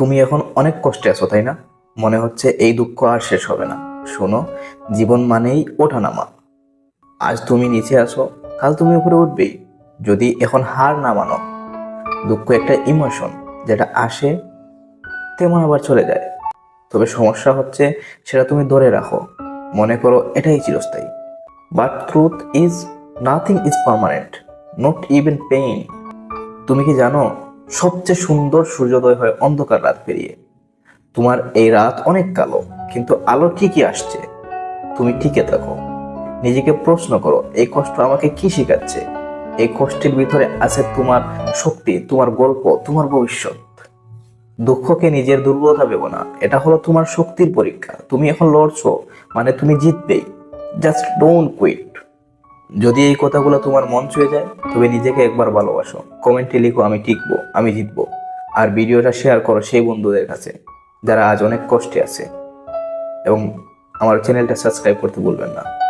তুমি এখন অনেক কষ্টে আছো, তাই না? মনে হচ্ছে এই দুঃখ আর শেষ হবে না। শোনো, জীবন মানেই ওঠানামা। আজ তুমি নিচে আসো কাল তুমি উপরে উঠবেই। যদি এখন হার না মানো, দুঃখ একটা ইমোশন যেটা আসে, তেমন আবার চলে যায়। তবে সমস্যা হচ্ছে সেটা তুমি ধরে রাখো। মনে করো এটাই চিরস্থায়ী। But truth is nothing is permanent not even pain তুমি কি জানো সবচেয়ে সুন্দর সূর্যোদয় হয় অন্ধকার রাত পেরিয়ে। তোমার এই রাত অনেক কালো, কিন্তু আলো ঠিকই আসছে? তুমি টিকে থাকো নিজেকে প্রশ্ন করো, এই কষ্ট আমাকে কি শেখাচ্ছে? এই কষ্টের ভিতরে আছে তোমার শক্তি, তোমার গল্প, তোমার ভবিষ্যৎ। দুঃখকে নিজের দুর্বলতা ভেবো না, এটা হলো তোমার শক্তির পরীক্ষা। তুমি এখন লড়ছো মানে তুমি জিতবেই। জাস্ট ডোন্ট কুইট যদি এই কথাগুলো তোমার মন ছুঁয়ে যায়, তবে নিজেকে একবার ভালোবাসো। কমেন্টে লিখো, আমি টিকবো, আমি জিতবো। আর ভিডিওটা শেয়ার করো সেই বন্ধুদের কাছে, যারা আজ অনেক কষ্টে আছে। এবং আমার চ্যানেলটা সাবস্ক্রাইব করতে ভুলবেন না।